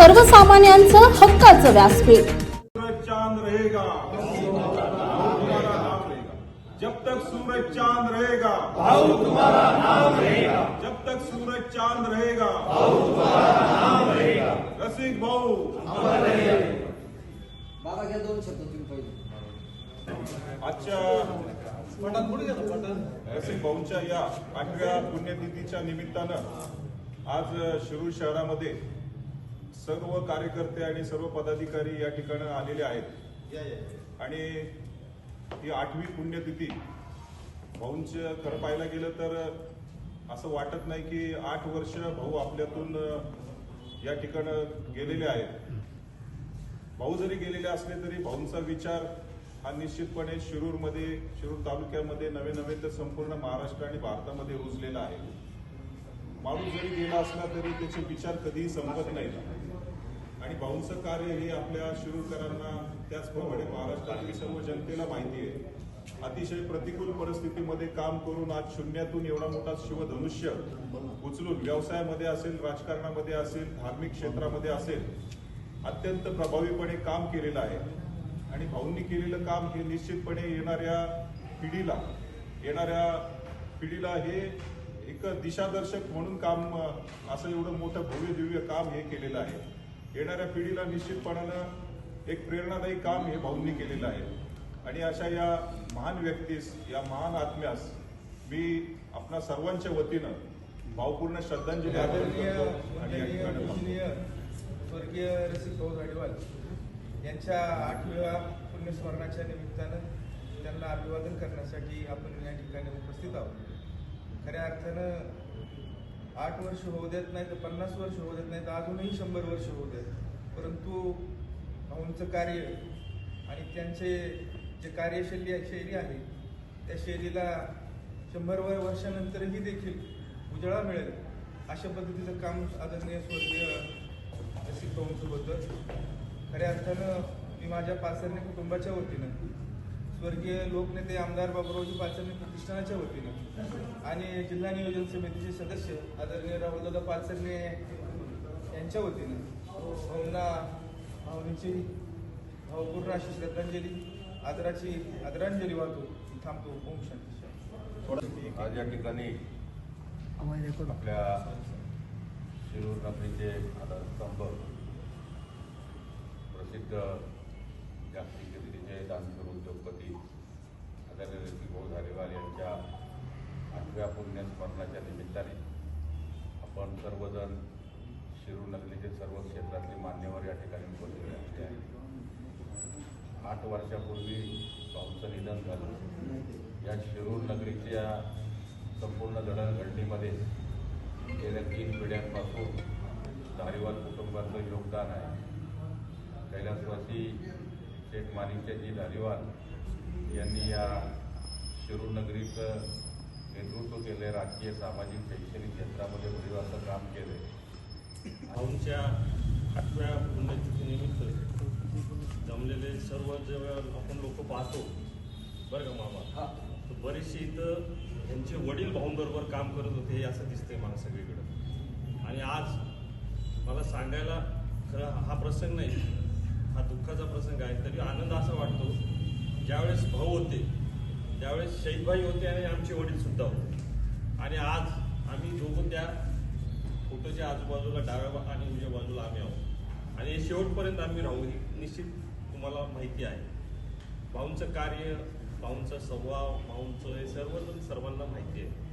सर्वसामान्यांचं हक्काचं व्यासपीठ. सूरज चांद रहेगा. तुम्हारा नाम रहेगा जब तक सूरज चांद रहेगा. भाऊ तुम्हारा नाम रहेगा जब तक सूरज चांद रहेगा. भाऊ तुम्हारा नाम रहेगा रसिक भाऊ बाबा घ्या दोन शब्द तुम्ही पहिले. आजच्या रसिक भाऊंच्या या आठव्या पुण्यतिथीच्या निमित्तानं आज शिरूर शहरामध्ये सर्व कार्यकर्ते आणि सर्व पदाधिकारी या ठिकाणी आलेले आहेत. आणि ही आठवी पुण्यतिथी भाऊंचं खरं पाहायला गेलं तर असं वाटत नाही की आठ वर्ष भाऊ आपल्यातून या ठिकाणं गेलेले आहेत. भाऊ जरी गेलेले असले तरी भाऊंचा विचार हा निश्चितपणे शिरूरमध्ये शिरूर तालुक्यामध्ये नवे नवे तर संपूर्ण महाराष्ट्र आणि भारतामध्ये रुजलेला आहे. माणूस जरी गेला असला तरी त्याचे विचार कधीही संपत भाऊंचं कार्य हे आपल्या शिरूरकरांना त्याचप्रमाणे महाराष्ट्रातील सर्व जनतेला माहिती आहे. अतिशय प्रतिकूल परिस्थितीमध्ये काम करून आज शून्यातून एवढा मोठा शिवधनुष्य उचलून व्यवसायामध्ये असेल राजकारणामध्ये असेल धार्मिक क्षेत्रामध्ये असेल अत्यंत प्रभावीपणे काम केलेलं आहे. आणि भाऊंनी केलेलं काम हे निश्चितपणे येणाऱ्या पिढीला येणाऱ्या पिढीला हे एक दिशादर्शक म्हणून काम असं एवढं मोठं भव्य दिव्य काम हे केलेलं आहे. येणाऱ्या पिढीला निश्चितपणानं एक प्रेरणादायी काम हे भाऊंनी केलेलं आहे. आणि अशा या महान व्यक्तीस या महान आत्म्यास मी आपणा सर्वांच्या वतीनं भावपूर्ण श्रद्धांजली अर्पण करतो आणि स्वर्गीय रसिक भाऊ झाडीवाल यांच्या आठव्या पुण्यस्मरणाच्या निमित्तानं त्यांना अभिवादन करण्यासाठी आपण या ठिकाणी उपस्थित आहोत. खऱ्या अर्थानं आठ वर्ष होऊ देत नाही तर पन्नास वर्ष होऊ देत नाही तर अजूनही शंभर वर्ष होऊ देत. परंतु भाऊंचं कार्य आणि त्यांचे जे कार्यशैली शैली आहे त्या शैलीला शंभर वर- वर्षानंतरही देखील उजळा मिळेल अशा पद्धतीचं काम आदरणीय स्वर्गीय रसिक भाऊंचं होतं खऱ्या अर्थानं मी माझ्या पाचरणे कुटुंबाच्या वतीनं स्वर्गीय लोकनेते आमदार बाबुरावजी पाचरणे प्रतिष्ठानाच्या वतीनं आणि जिल्हा नियोजन समितीचे सदस्य आदरणीय राहुलदादा पाचरणे यांच्या वतीनं भाऊंना भावनेची भावपूर्ण अशी श्रद्धांजली आदराची आदरांजली वाहतो थांबतो ओम शांती आज या ठिकाणी आपल्या शिरूर नगरीचे आधारस्तंभ प्रसिद्ध जागतिक कीर्तीचे दानशूर उद्योगपती आदरणीय ऋषिभाऊ धारेवाल यांच्या आठव्या पुण्यस्मरणाच्या निमित्ताने आपण सर्वजण शिरूर नगरीचे सर्व क्षेत्रातले मान्यवर या ठिकाणी उपस्थित राहिले आहेत आठ वर्षापूर्वी भाऊचं निधन झालं. या शिरूर नगरीच्या संपूर्ण जडणघडणीमध्ये गेल्या तीन पिढ्यांपासून धारीवाल कुटुंबाचं योगदान आहे. कैलासवासी शेख माणिकच्याजी धारीवाल यांनी या शिरूर नगरीचं नेतृत्व केलं राजकीय सामाजिक शैक्षणिक क्षेत्रामध्ये भरीवाचं काम केलं भाऊंच्या आठव्या पुण्यतिथीनिमित्त जमलेले सर्व जेव्हा आपण लोक पाहतो बरं का मामा? तर बरेचसे इथं यांचे वडील भाऊंबरोबर काम करत होते हे असं दिसतंय मला सगळीकडं. आणि आज मला सांगायला खरं हा प्रसंग नाही हा दुःखाचा प्रसंग आहे तरी आनंद असा वाटतो ज्यावेळेस भाऊ होते त्यावेळेस शहीदभाई होते आणि आमचे वडील सुद्धा होते. आणि आज आम्ही दोघं त्या फोटोच्या आजूबाजूला डाव्या आणि उजव्या बाजूला आम्ही आहोत. आणि हे शेवटपर्यंत आम्ही राहू ही निश्चित तुम्हाला माहिती आहे. भाऊंचं कार्य भाऊंचा स्वभाव भाऊंचं हे सर्व जण सर्वांना माहिती आहे.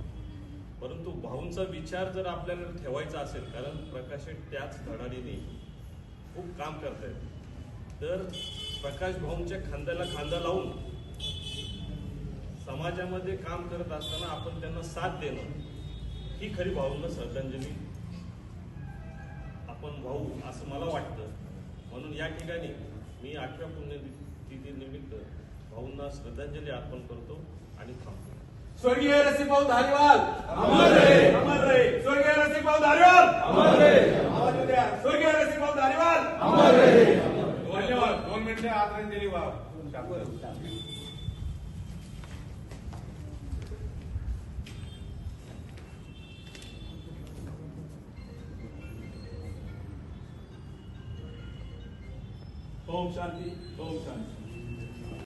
परंतु भाऊंचा विचार जर आपल्याला ठेवायचा असेल कारण प्रकाश त्याच धडाडीने खूप काम करत आहेत तर प्रकाश भाऊंच्या खांद्याला खांदा लावून समाजामध्ये काम करत असताना आपण त्यांना साथ देणं ही खरी भाऊंना श्रद्धांजली. आपण भाऊ असं मला वाटतं. म्हणून या ठिकाणी मी आठव्या पुण्यतिथी निमित्त भाऊंना श्रद्धांजली अर्पण करतो आणि थांबतो. स्वर्गीय रसिकभाऊ धारीवाल! अमर रहे अमर रहे स्वर्गीय रसिकभाऊ धारीवाल! अमर रहे आवाज द्या. स्वर्गीय रसिकभाऊ れてれば100オームシャンティ、オームシャンティ。